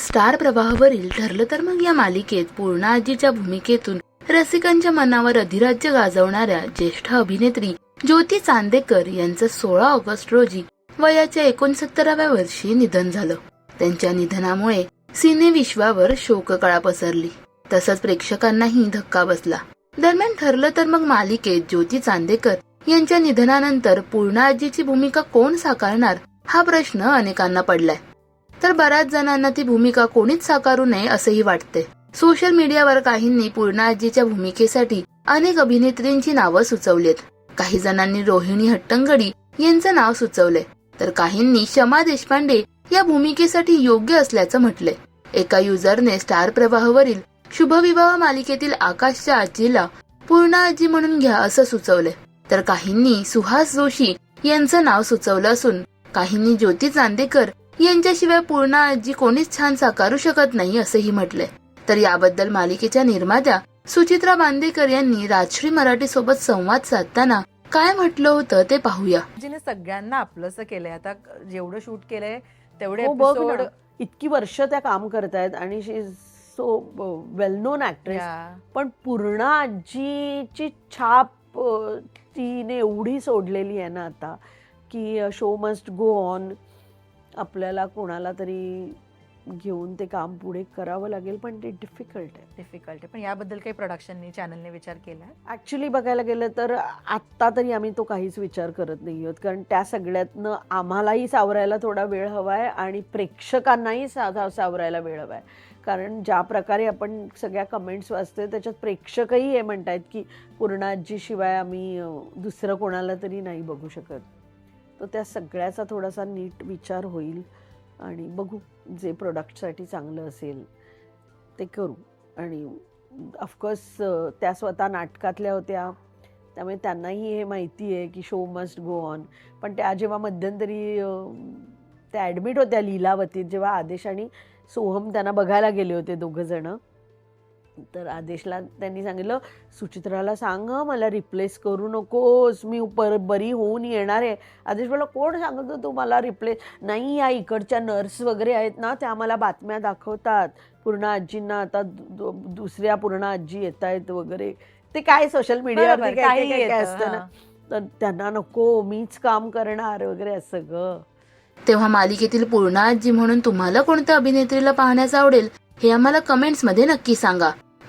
Star प्रवाहावरील ठरलं तर मग या मालिकेत पूर्णा आजीच्या भूमिकेतून रसिकांच्या मनावर अधिराज्य गाजवणाऱ्या ज्येष्ठ अभिनेत्री ज्योती चांदेकर यांचं सोळा ऑगस्ट रोजी वयाच्या एकोणसत्तराव्या वर्षी निधन झालं. त्यांच्या निधनामुळे सिने विश्वावर शोककळा पसरली. तसंच प्रेक्षकांनाही धक्का बसला. दरम्यान ठरलं तर मग मालिकेत ज्योती चांदेकर यांच्या निधनानंतर पूर्णा आजीची भूमिका कोण साकारणार हा प्रश्न अनेकांना पडलाय. तर बऱ्याच जणांना ती भूमिका कोणीच साकारू नये असंही वाटते. सोशल मीडियावर काहींनी पूर्णा आजीच्या भूमिकेसाठी अनेक अभिनेत्रींची नावं सुचवलीत. काही जणांनी रोहिणी हट्टंगडी यांचं नाव सुचवले तर काहींनी शमा देशपांडे या भूमिकेसाठी योग्य असल्याचं म्हटलंय. एका युजरने स्टार प्रवाहावरील शुभविवाह मालिकेतील आकाशच्या आजीला पूर्णा आजी म्हणून घ्या असं सुचवलंय. तर काहींनी सुहास जोशी यांचं नाव सुचवलं असून काहींनी ज्योती चांदेकर यांच्याशिवाय पूर्णा आजी कोणीच छान साकारू शकत नाही असंही म्हटलंय. तर याबद्दल मालिकेच्या निर्मात्या सुचित्रा बांदेकर यांनी राजश्री मराठी सोबत संवाद साधताना काय म्हटलं होतं ते पाहूया. जिने सगळ्यांना आपलंसं केलंय. आता जेवढं शूट केलंय तेवढे हो बघ इतकी वर्ष त्या काम करतायत आणि she so well known actress पण पूर्ण आजीची छाप अ, तिने एवढी सोडलेली आहे ना आता की शो मस्ट गो ऑन आपल्याला कोणाला तरी घेऊन ते काम पुढे करावं लागेल पण ते डिफिकल्ट आहे. डिफिकल्ट आहे. पण याबद्दल काही प्रोडक्शननी चॅनलने विचार केलाय ॲक्च्युली बघायला गेलं तर आत्ता तरी आम्ही तो काहीच विचार करत नाही आहोत. कारण त्या सगळ्यातनं आम्हालाही सावरायला थोडा वेळ हवा आहे आणि प्रेक्षकांनाही सा सावरायला वेळ हवा आहे. कारण ज्या प्रकारे आपण सगळ्या कमेंट्स वाचतोय त्याच्यात प्रेक्षकही हे म्हणतायत की पूर्णाजीशिवाय आम्ही अं, दुसरं कोणाला तरी नाही बघू शकत. तर त्या सगळ्याचा थोडासा नीट विचार होईल आणि बघू जे प्रोडक्टसाठी चांगलं असेल ते करू. आणि ऑफकोर्स त्या स्वतः नाटकातल्या होत्या. त्यामुळे त्यांनाही हे माहिती आहे की शो मस्ट गो ऑन पण त्या जेव्हा मध्यंतरी त्या ॲडमिट होत्या लीलावतीत जेव्हा आदेश आणि सोहम त्यांना बघायला गेले होते दोघंजणं तर आदेशला त्यांनी सांगितलं सुचित्राला सांग मला रिप्लेस करू नकोस मी पर बरी होऊन येणार आहे. आदेश बोला कोण सांगतो तू मला रिप्लेस नाही या इकडच्या नर्स वगैरे आहेत ना त्या मला बातम्या दाखवतात. पूर्ण आजींना आता दुसऱ्या पूर्ण आजी येत आहेत वगैरे. ते काय सोशल मीडियावर काय काही असतं ना. हां. तर त्यांना नको मीच काम करणार वगैरे असं ग. तेव्हा मालिकेतील पूर्णा आजी म्हणून तुम्हाला कोणत्या अभिनेत्रीला पाहण्यास आवडेल हे आम्हाला कमेंट्समध्ये नक्की सांगा.